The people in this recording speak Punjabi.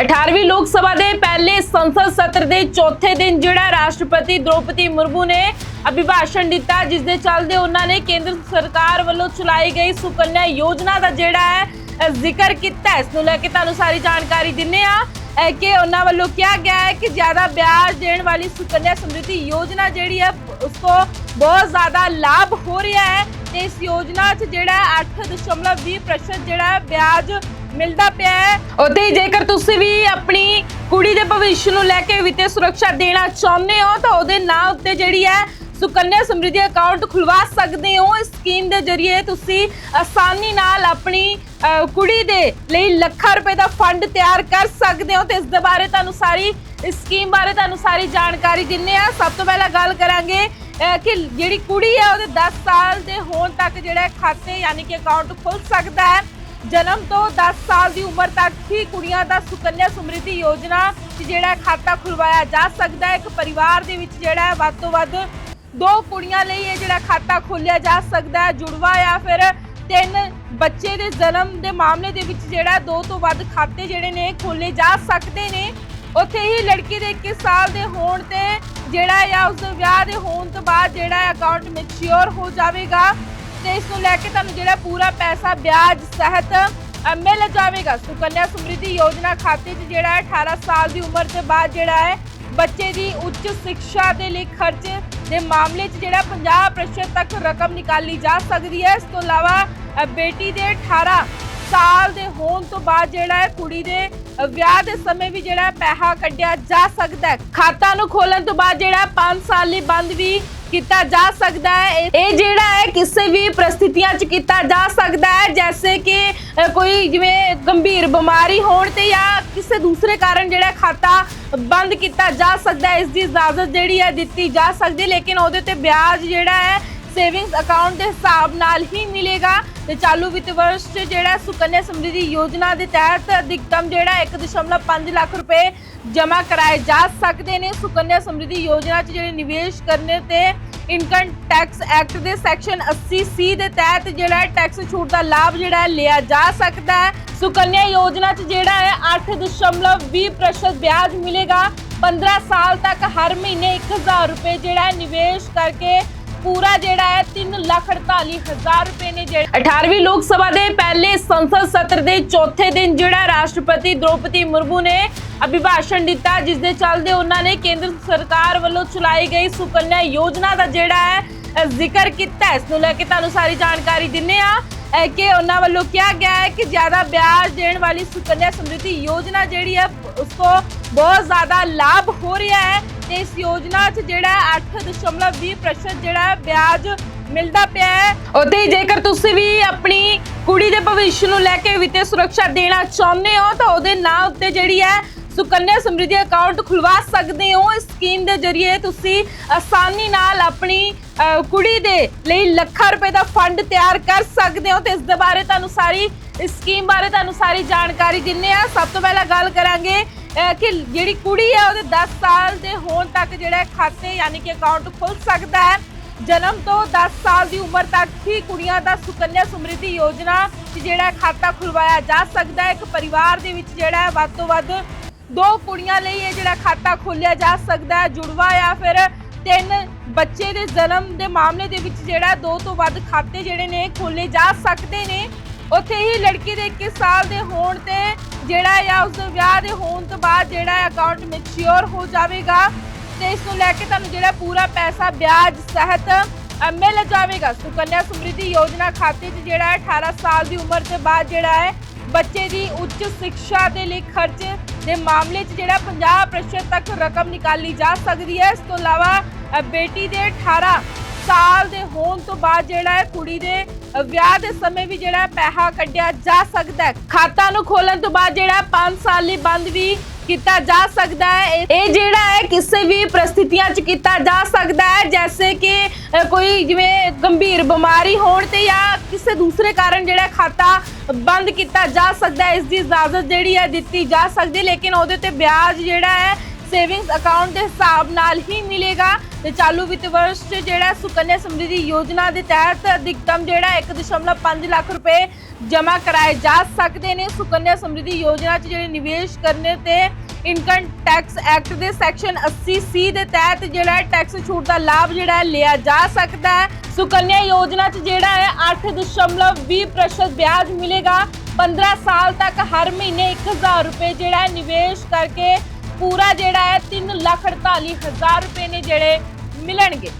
18ਵੀਂ ਲੋਕ ਸਭਾ ਦੇ ਪਹਿਲੇ ਸੰਸਦ ਸਤਰ ਦੇ ਚੌਥੇ ਦਿਨ ਜਿਹੜਾ ਰਾਸ਼ਟਰਪਤੀ ਦ੍ਰੋਪਦੀ ਮੁਰਮੂ ਨੇ ਅਭਿਭਾਸ਼ਣ ਦਿੱਤਾ, ਜਿਸ ਦੇ ਚੱਲਦੇ ਉਹਨਾਂ ਨੇ ਕੇਂਦਰ ਸਰਕਾਰ ਵੱਲੋਂ ਚਲਾਈ ਗਈ ਸੁਕੰਨਿਆ ਯੋਜਨਾ ਦਾ ਜਿਹੜਾ ਹੈ ਜ਼ਿਕਰ ਕੀਤਾ। ਇਸ ਨੂੰ ਲੈ ਕੇ ਤੁਹਾਨੂੰ ਸਾਰੀ ਜਾਣਕਾਰੀ ਦਿੰਨੇ ਆ ਕਿ ਉਹਨਾਂ ਵੱਲੋਂ ਕਿਹਾ ਗਿਆ ਹੈ ਕਿ ਜ਼ਿਆਦਾ ਵਿਆਜ ਦੇਣ ਵਾਲੀ ਸੁਕੰਨਿਆ ਸਮ੍ਰਿਧੀ ਯੋਜਨਾ ਜਿਹੜੀ ਹੈ, ਉਸ ਤੋਂ ਬਹੁਤ ਜ਼ਿਆਦਾ ਲਾਭ ਹੋ ਰਿਹਾ ਹੈ। ਤੇ ਇਸ ਯੋਜਨਾ 'ਚ ਜਿਹੜਾ ਹੈ 8.20% ਜਿਹੜਾ ਵਿਆਜ ਮਿਲਦਾ ਪਿਆ ਹੈ। ਉਤੇ ਹੀ ਜੇਕਰ ਤੁਸੀਂ ਵੀ ਆਪਣੀ ਕੁੜੀ ਦੇ ਭਵਿੱਖ ਨੂੰ ਲੈ ਕੇ ਵਿੱਤੀ ਸੁਰੱਖਿਆ ਦੇਣਾ ਚਾਹੁੰਦੇ ਹੋ ਤਾਂ ਉਹਦੇ ਨਾਂ ਉੱਤੇ ਜਿਹੜੀ ਹੈ ਸੁਕੰਨਿਆ ਸਮ੍ਰਿਧੀ ਅਕਾਊਂਟ ਖੁਲਵਾ ਸਕਦੇ ਹੋ। ਇਸ ਸਕੀਮ ਦੇ ਜ਼ਰੀਏ ਤੁਸੀਂ ਆਸਾਨੀ ਨਾਲ ਆਪਣੀ ਅ, ਕੁੜੀ ਦੇ ਲਈ ਲੱਖਾਂ ਰੁਪਏ ਦਾ ਫੰਡ ਤਿਆਰ ਕਰ ਸਕਦੇ ਹੋ। ਤੇ ਇਸ ਦੇ ਬਾਰੇ ਤੁਹਾਨੂੰ ਸਾਰੀ ਇਸ ਸਕੀਮ ਬਾਰੇ ਤੁਹਾਨੂੰ ਸਾਰੀ ਜਾਣਕਾਰੀ ਦਿੰਨੇ ਆ ਸਭ ਤੋਂ ਪਹਿਲਾਂ ਗੱਲ ਕਰਾਂਗੇ ਅ, ਕਿ ਜਿਹੜੀ ਕੁੜੀ ਹੈ ਉਹਦੇ 10 ਸਾਲ ਦੇ ਹੋਣ ਤੱਕ ਜਿਹੜਾ ਹੈ ਖਾਤੇ ਯਾਨੀ ਕਿ ਅਕਾਊਂਟ ਖੁੱਲ ਸਕਦਾ ਹੈ। ਜਨਮ ਤੋਂ 10 ਸਾਲ ਦੀ ਉਮਰ ਤੱਕ ਹੀ ਕੁੜੀਆਂ ਦਾ ਸੁਕੰਨਿਆ ਸਮ੍ਰਿਧੀ ਯੋਜਨਾ 'ਚ ਜਿਹੜਾ ਖਾਤਾ ਖੁਲਵਾਇਆ ਜਾ ਸਕਦਾ ਹੈ। ਇੱਕ ਪਰਿਵਾਰ ਦੇ ਵਿੱਚ ਜਿਹੜਾ ਹੈ ਵੱਧ ਤੋਂ ਵੱਧ ਦੋ ਕੁੜੀਆਂ ਲਈ ਇਹ ਜਿਹੜਾ ਖਾਤਾ ਖੋਲਿਆ ਜਾ ਸਕਦਾ ਹੈ। ਜੁੜਵਾ ਜਾਂ ਫਿਰ ਤਿੰਨ ਬੱਚੇ ਦੇ ਜਨਮ ਦੇ ਮਾਮਲੇ ਦੇ ਵਿੱਚ ਜਿਹੜਾ ਦੋ ਤੋਂ ਵੱਧ ਖਾਤੇ ਜਿਹੜੇ ਨੇ ਖੋਲੇ ਜਾ ਸਕਦੇ ਨੇ। ਉੱਥੇ ਹੀ ਲੜਕੀ ਦੇ 21 ਸਾਲ ਦੇ ਹੋਣ ਤੇ ਜਿਹੜਾ ਜਾਂ ਉਸ ਦੇ ਵਿਆਹ ਦੇ ਹੋਣ ਤੋਂ ਬਾਅਦ ਜਿਹੜਾ ਅਕਾਊਂਟ ਮੈਚੁਰ ਹੋ ਜਾਵੇਗਾ। ਤੇ ਇਸ ਨੂੰ ਲੈ ਕੇ ਤੁਹਾਨੂੰ ਜਿਹੜਾ ਪੂਰਾ ਪੈਸਾ, ਵਿਆਜ, ਸਹਿਤ ਮਿਲ ਜਾਵੇਗਾ। ਸੁਕੰਨਿਆ ਸਮ੍ਰਿਧੀ ਯੋਜਨਾ ਖਾਤੇ 'ਚ ਜਿਹੜਾ ਹੈ 18 ਸਾਲ ਦੀ ਉਮਰ ਤੋਂ ਬਾਅਦ ਜਿਹੜਾ ਹੈ ਬੱਚੇ ਦੀ ਉੱਚ ਸਿੱਖਿਆ ਦੇ ਲਈ ਖਰਚ ਦੇ ਮਾਮਲੇ 'ਚ ਜਿਹੜਾ 50% ਤੱਕ ਰਕਮ ਨਿਕਾਲੀ ਜਾ ਸਕਦੀ ਹੈ। ਇਸ ਤੋਂ ਇਲਾਵਾ ਬੇਟੀ ਦੇ 18 ਸਾਲ ਦੇ ਹੋਣ ਤੋਂ ਬਾਅਦ ਜਿਹੜਾ ਹੈ ਕੁੜੀ ਦੇ ਵਿਆਹ ਦੇ ਸਮੇਂ ਵੀ ਜਿਹੜਾ ਪੈਸਾ ਕੱਢਿਆ ਜਾ ਸਕਦਾ ਹੈ। ਖਾਤਾ ਨੂੰ ਖੋਲਣ ਤੋਂ ਬਾਅਦ ਜਿਹੜਾ 5 ਸਾਲ ਲਈ ਬੰਦ ਵੀ ਕੀਤਾ ਜਾ ਸਕਦਾ ਹੈ। ਇਹ- ਇਹ ਜਿਹੜਾ ਹੈ, ਕਿਸੇ ਵੀ ਪ੍ਰਸਥਿਤੀਆਂ 'ਚ ਕੀਤਾ ਜਾ ਸਕਦਾ ਹੈ, ਜੈਸੇ ਕਿ ਕੋਈ ਜਿਵੇਂ ਗੰਭੀਰ ਬਿਮਾਰੀ ਹੋਣ ਤੇ ਜਾਂ ਕਿਸੇ ਦੂਸਰੇ ਕਾਰਨ ਜਿਹੜਾ ਖਾਤਾ ਬੰਦ ਕੀਤਾ ਜਾ ਸਕਦਾ ਹੈ, ਇਸ ਦੀ ਇਜਾਜ਼ਤ ਜਿਹੜੀ ਹੈ ਦਿੱਤੀ ਜਾ ਸਕਦੀ ਲੇਕਿਨ ਉਹਦੇ ਤੇ ਵਿਆਜ ਜਿਹੜਾ ਹੈ ਸੇਵਿੰਗਸ ਅਕਾਊਂਟ ਦੇ ਹਿਸਾਬ ਨਾਲ ਹੀ ਮਿਲੇਗਾ। ਤੇ ਚਾਲੂ ਵਿੱਤ ਵਰਸ਼ 'ਚ ਜਿਹੜਾ ਸੁਕੰਨਿਆ ਸਮਰਿੱਧੀ ਯੋਜਨਾ ਦੇ ਤਹਿਤ ਅਧਿਕਤਮ ਜਿਹੜਾ 1.5 ਲੱਖ ਰੁਪਏ ਜਮ੍ਹਾਂ ਕਰਾਏ ਜਾ ਸਕਦੇ ਨੇ। ਸੁਕੰਨਿਆ ਸਮ੍ਰਿਧੀ ਯੋਜਨਾ 'ਚ ਜਿਹੜੇ ਨਿਵੇਸ਼ ਕਰਨੇ ਤੇ ਇਨਕਮ ਟੈਕਸ ਐਕਟ ਦੇ ਸੈਕਸ਼ਨ 80 ਸੀ ਦੇ ਤਹਿਤ ਜਿਹੜਾ ਟੈਕਸ ਛੂਟ ਦਾ ਲਾਭ ਜਿਹੜਾ ਲਿਆ ਜਾ ਸਕਦਾ ਹੈ। ਸੁਕੰਨਿਆ ਯੋਜਨਾ 'ਚ ਜਿਹੜਾ ਹੈ 8.20% ਵਿਆਜ ਮਿਲੇਗਾ। 15 ਸਾਲ ਤੱਕ ਹਰ ਮਹੀਨੇ 1000 ਰੁਪਏ ਜਿਹੜਾ ਨਿਵੇਸ਼ ਕਰਕੇ ਪੂਰਾ ਜਿਹੜਾ ਹੈ 348000 ਰੁਪਏ ਨੇ ਜਿਹੜੇ 18ਵੀਂ ਲੋਕ ਸਭਾ ਦੇ ਪਹਿਲੇ ਸੰਸਦ ਸਤਰ ਦੇ ਚੌਥੇ ਦਿਨ ਜਿਹੜਾ ਰਾਸ਼ਟਰਪਤੀ ਦ੍ਰੋਪਦੀ ਮੁਰਮੂ ਨੇ ਅਭਿਭਾਸ਼ਣ ਦਿੱਤਾ, ਜਿਸ ਦੇ ਚੱਲਦੇ ਉਹਨਾਂ ਨੇ ਕੇਂਦਰ ਸਰਕਾਰ ਵੱਲੋਂ ਚਲਾਈ ਗਈ ਸੁਕੰਨਿਆ ਯੋਜਨਾ ਦਾ ਜਿਹੜਾ ਹੈ ਜ਼ਿਕਰ ਕੀਤਾ। ਇਸ ਨੂੰ ਲੈ ਕੇ ਤੁਹਾਨੂੰ ਸਾਰੀ ਜਾਣਕਾਰੀ ਦਿੰਨੇ ਆ। ਕਿ ਉਹਨਾਂ ਵੱਲੋਂ ਕਿਹਾ ਗਿਆ ਹੈ ਕਿ ਜ਼ਿਆਦਾ ਵਿਆਜ ਦੇਣ ਵਾਲੀ ਸੁਕੰਨਿਆ ਸਮ੍ਰਿਧੀ ਯੋਜਨਾ ਜਿਹੜੀ ਹੈ ਉਸ ਤੋਂ ਬਹੁਤ ਜ਼ਿਆਦਾ ਲਾਭ ਹੋ ਰਿਹਾ ਤੇ ਇਸ ਯੋਜਨਾ 'ਚ ਜਿਹੜਾ 8.20% ਜਿਹੜਾ ਵਿਆਜ ਮਿਲਦਾ ਪਿਆ ਹੈ। ਉਤੇ ਜੇਕਰ ਤੁਸੀਂ ਵੀ ਆਪਣੀ ਕੁੜੀ ਦੇ ਭਵਿੱਖ ਨੂੰ ਲੈ ਕੇ ਵਿੱਤੀ ਸੁਰੱਖਿਆ ਦੇਣਾ ਚਾਹੁੰਦੇ ਹੋ ਤਾਂ ਉਹਦੇ ਨਾਂ ਉੱਤੇ ਜਿਹੜੀ ਹੈ ਸੁਕੰਨਿਆ ਸਮਰਿੱਧੀ ਅਕਾਊਂਟ ਖੁਲਵਾ ਸਕਦੇ ਹੋ। ਇਸ ਸਕੀਮ ਦੇ ਜ਼ਰੀਏ ਤੁਸੀਂ ਆਸਾਨੀ ਨਾਲ ਆਪਣੀ ਅ, ਕੁੜੀ ਦੇ ਲਈ ਲੱਖਾਂ ਰੁਪਏ ਦਾ ਫੰਡ ਤਿਆਰ ਕਰ ਸਕਦੇ ਹੋ ਤੇ ਇਸ ਦੇ ਬਾਰੇ ਤੁਹਾਨੂੰ ਸਾਰੀ ਇਸ ਸਕੀਮ ਬਾਰੇ ਤੁਹਾਨੂੰ ਸਾਰੀ ਜਾਣਕਾਰੀ ਦਿੰਨੇ ਆ। ਸਭ ਤੋਂ ਪਹਿਲਾਂ ਗੱਲ ਕਰਾਂਗੇ ਕਿ ਜਿਹੜੀ ਕੁੜੀ ਹੈ ਉਹਦੇ 10 ਸਾਲ ਦੇ ਹੋਣ ਤੱਕ ਜਿਹੜਾ ਖਾਤੇ ਯਾਨੀ ਕਿ ਅਕਾਊਂਟ ਖੁੱਲ ਸਕਦਾ ਹੈ। ਜਨਮ ਤੋਂ 10 ਸਾਲ ਦੀ ਉਮਰ ਤੱਕ ਹੀ ਕੁੜੀਆਂ ਦਾ ਸੁਕੰਨਿਆ ਸਮ੍ਰਿਧੀ ਯੋਜਨਾ 'ਚ ਜਿਹੜਾ ਖਾਤਾ ਖੁਲਵਾਇਆ ਜਾ ਸਕਦਾ ਹੈ। ਇੱਕ ਪਰਿਵਾਰ ਦੇ ਵਿੱਚ ਜਿਹੜਾ ਹੈ, ਵੱਧ ਤੋਂ ਵੱਧ ਦੋ ਕੁੜੀਆਂ ਲਈ ਇਹ ਜਿਹੜਾ ਖਾਤਾ ਖੋਲਿਆ ਜਾ ਸਕਦਾ ਹੈ। ਜੁੜਵਾ ਜਾਂ ਫਿਰ ਤਿੰਨ ਬੱਚੇ ਦੇ ਜਨਮ ਦੇ ਮਾਮਲੇ ਦੇ ਵਿੱਚ ਜਿਹੜਾ ਦੋ ਤੋਂ ਵੱਧ ਖਾਤੇ ਜਿਹੜੇ ਨੇ ਖੋਲੇ ਜਾ ਸਕਦੇ ਨੇ। ਉੱਥੇ ਹੀ ਲੜਕੀ ਦੇ 21 ਸਾਲ ਦੇ ਹੋਣ ਤੇ ਜਿਹੜਾ ਆ, ਉਸ ਦੇ ਵਿਆਹ ਦੇ ਹੋਣ ਤੋਂ ਬਾਅਦ ਜਿਹੜਾ ਅਕਾਊਂਟ ਮੈਚੁਰ ਹੋ ਜਾਵੇਗਾ ਤੇ ਇਸ ਨੂੰ ਲੈ ਕੇ ਤੁਹਾਨੂੰ ਜਿਹੜਾ ਪੂਰਾ ਪੈਸਾ, ਵਿਆਜ ਸਹਿਤ ਮਿਲ ਜਾਵੇਗਾ। ਸੁਕੰਨਿਆ ਸਮ੍ਰਿਧੀ ਯੋਜਨਾ ਖਾਤੇ 'ਚ ਜਿਹੜਾ ਹੈ 18 ਸਾਲ ਦੀ ਉਮਰ ਤੋਂ ਬਾਅਦ ਜਿਹੜਾ ਹੈ, ਬੱਚੇ ਦੀ ਉੱਚ ਸਿੱਖਿਆ ਦੇ ਲਈ ਖਰਚ ਦੇ ਮਾਮਲੇ 'ਚ ਜਿਹੜਾ 50% ਤੱਕ ਰਕਮ ਨਿਕਾਲੀ ਜਾ ਸਕਦੀ ਹੈ। ਇਸ ਤੋਂ ਇਲਾਵਾ ਬੇਟੀ ਦੇ 18 ਸਾਲ ਦੇ ਹੋਣ ਤੋਂ ਬਾਅਦ ਜਿਹੜਾ ਹੈ, ਕੁੜੀ ਦੇ ਵਿਆਹ ਦੇ ਸਮੇਂ ਵੀ ਜਿਹੜਾ ਪੈਸਾ ਕੱਢਿਆ ਜਾ ਸਕਦਾ ਹੈ। ਖਾਤਾ ਨੂੰ ਖੋਲਣ ਤੋਂ ਬਾਅਦ ਜਿਹੜਾ 5 ਸਾਲ ਲਈ ਬੰਦ ਵੀ ਕੀਤਾ ਜਾ ਸਕਦਾ ਹੈ। ਇਹ- ਇਹ ਜਿਹੜਾ ਹੈ ਕਿਸੇ ਵੀ ਪ੍ਰਸਥਿਤੀਆਂ 'ਚ ਕੀਤਾ ਜਾ ਸਕਦਾ ਹੈ, ਜੈਸੇ ਕਿ ਕੋਈ ਜਿਵੇਂ ਗੰਭੀਰ ਬਿਮਾਰੀ ਹੋਣ ਤੇ ਜਾਂ ਕਿਸੇ ਦੂਸਰੇ ਕਾਰਨ ਜਿਹੜਾ ਖਾਤਾ ਬੰਦ ਕੀਤਾ ਜਾ ਸਕਦਾ ਹੈ, ਇਸ ਦੀ ਇਜਾਜ਼ਤ ਜਿਹੜੀ ਹੈ ਦਿੱਤੀ ਜਾ ਸਕਦੀ ਲੇਕਿਨ ਉਹਦੇ ਤੇ ਵਿਆਜ ਜਿਹੜਾ ਹੈ ਸੇਵਿੰਗਸ ਅਕਾਊਂਟ ਦੇ ਹਿਸਾਬ ਨਾਲ ਹੀ ਮਿਲੇਗਾ। ਤੇ ਚਾਲੂ ਵਿੱਤ ਵਰਸ਼ 'ਚ ਜਿਹੜਾ ਸੁਕੰਨਿਆ ਸਮਰਿੱਧੀ ਯੋਜਨਾ ਦੇ ਤਹਿਤ ਅਧਿਕਤਮ ਜਿਹੜਾ 1.5 ਲੱਖ ਰੁਪਏ ਜਮ੍ਹਾਂ ਕਰਾਏ ਜਾ ਸਕਦੇ ਨੇ। ਸੁਕੰਨਿਆ ਸਮਰਿੱਧੀ ਯੋਜਨਾ 'ਚ ਜਿਹੜੇ ਨਿਵੇਸ਼ ਕਰਨੇ ਤੇ ਇਨਕਮ ਟੈਕਸ ਐਕਟ ਦੇ ਸੈਕਸ਼ਨ 80 ਸੀ ਦੇ ਤਹਿਤ ਜਿਹੜਾ ਟੈਕਸ ਛੂਟ ਦਾ ਲਾਭ ਜਿਹੜਾ ਲਿਆ ਜਾ ਸਕਦਾ ਹੈ। ਸੁਕੰਨਿਆ ਯੋਜਨਾ 'ਚ ਜਿਹੜਾ ਹੈ 8.20% ਵਿਆਜ ਮਿਲੇਗਾ। 15 ਸਾਲ ਤੱਕ ਹਰ ਮਹੀਨੇ 1000 ਰੁਪਏ ਜਿਹੜਾ ਹੈ ਨਿਵੇਸ਼ ਕਰਕੇ ਪੂਰਾ ਜਿਹੜਾ ਹੈ 3 ਲੱਖ 48 ਹਜ਼ਾਰ ਰੁਪਏ ਨੇ ਜਿਹੜੇ ਮਿਲਣਗੇ।